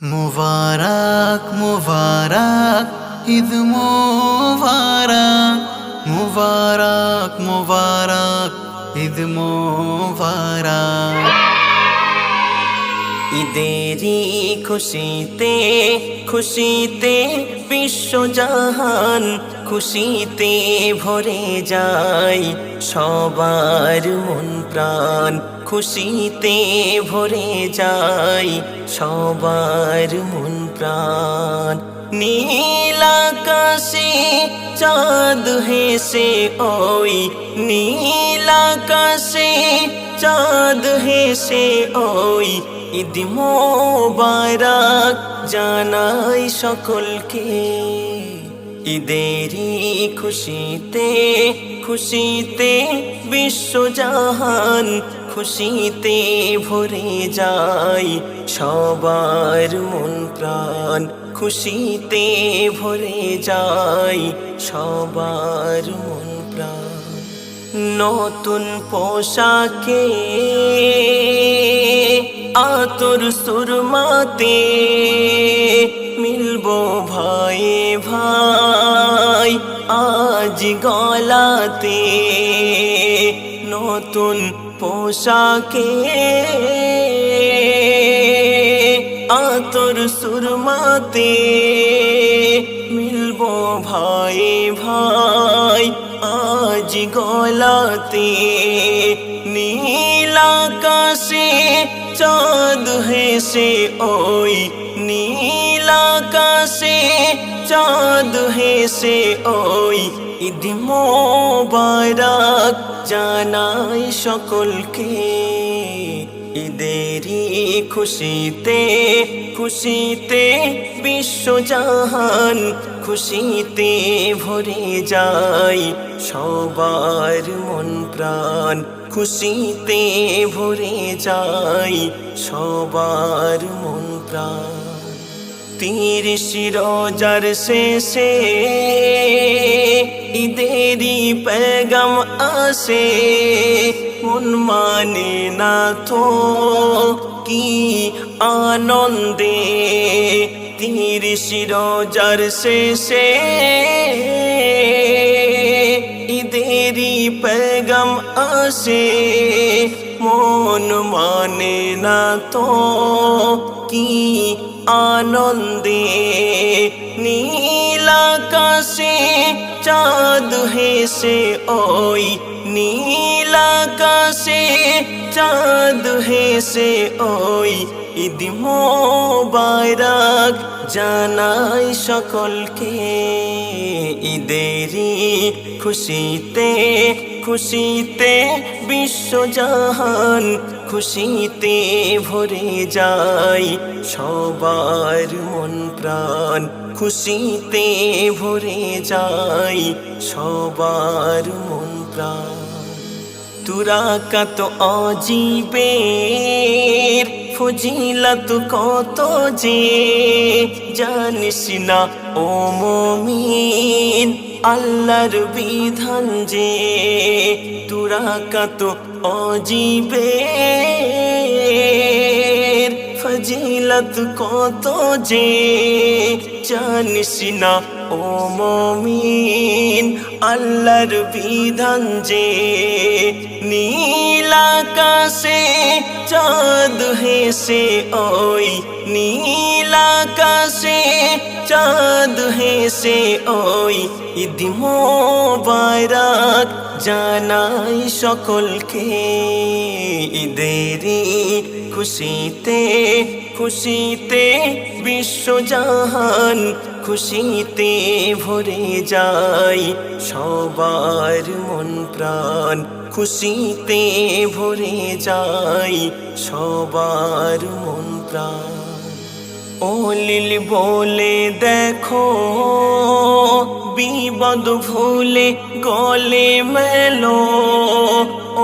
মুবারক মুবারক ঈদ মুবারক মুবারক মুবারক ঈদ মুবারক। ঈদেরই খুশিতে খুশিতে বিশ্বজাহান খুশিতে ভরে যায় সবার মন প্রাণ। খুশিতে ভরে যায় সবার মন প্রাণ। নীল আকাশে চাঁদ হেসে ওই, নীল আকাশে চাঁদ হেসে ওই। ঈদ মোবারক জানাই সকলকে। ঈদেরই খুশিতে খুশিতে বিশ্বজাহান খুশিতে ভরে যায় সবার মন প্রাণ খুশিতে ভরে যায় সবার মন প্রাণ নতুন পোশাকে আতর সুরমাতে মিলবো ভাই ভাই, আজ গলাতে নতুন পোশাকে আতর সুরমাতে মিলবো ভাই ভাই, আজ গলাতে নীল আকাশে চাঁদ হেসে ওই আকাশে চাঁদ হেসে ওই ঈদ মোবারক জানাই সকলকে ঈদেরই খুশিতে খুশিতে বিশ্বজাহান খুশিতে ভরে যায় সবার মন প্রাণ খুশিতে ভরে যায় সবার মন প্রাণ তিরিশ রোজার শেষে ঈদেরই পেগম আসে। মন মানে না তো কি আনন্দে? তিরিশ রোজার শেষে ঈদেরই পেগম আসে। মন মানে না তো কি আনন্দে, নীল আকাশে চাঁদ হেসে, ওই নীল আকাশে চাঁদ হেসে, ওই ঈদ মোবারক জানাই সকলকে। ঈদেরই খুশিতে খুশিতে বিশ্বজাহান খুশিতে ভরে যায় সবার মন প্রাণ খুশিতে ভরে যায় সবার মন প্রাণ তুরা কত অজীবের ফজিলত কত যে জানিস না ও মমিন আল্লাহর বিধান যে তুরা কত অজীবের। ফজিলত কত যে জানিস না ও মমিন, আল্লাহর বিধান যে নীল আকাশে চাঁদ হেসে ওই নীল আকাশে চাঁদ হেসে ওই ঈদ মোবারক জানাই সকলকে ঈদেরই খুশিতে খুশিতে বিশ্বজাহান খুশিতে ভরে যায় সবার মন প্রাণ খুশিতে ভরে যায় সবার মন প্রাণ ও লিল বলে দেখো, বিপদ ভুলে গলে মেলো।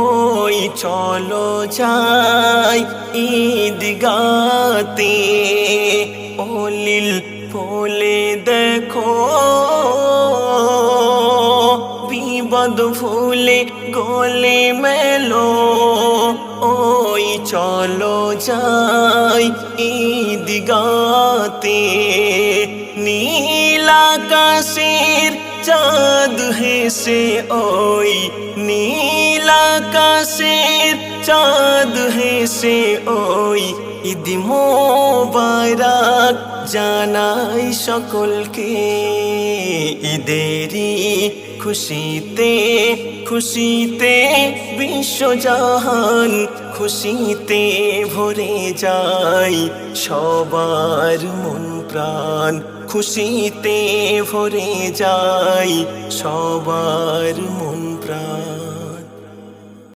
ওই চলো যাই ঈদ গাতে ও লিল বলে দেখো, বিপদ ভুলে গলে মেলো। ওই চলো যাই ঈদ দিগাতে নীলাকাশের চাঁদ হেসে, ওই নীলাকাশের চাঁদ হেসে, ওই ঈদ মোবারক জানাই সকলকে। ঈদেরই খুশিতে খুশিতে বিশ্বজাহান খুশিতে ভরে যায় সবার মন প্রাণ। খুশিতে ভরে যায় সবার মন প্রাণ।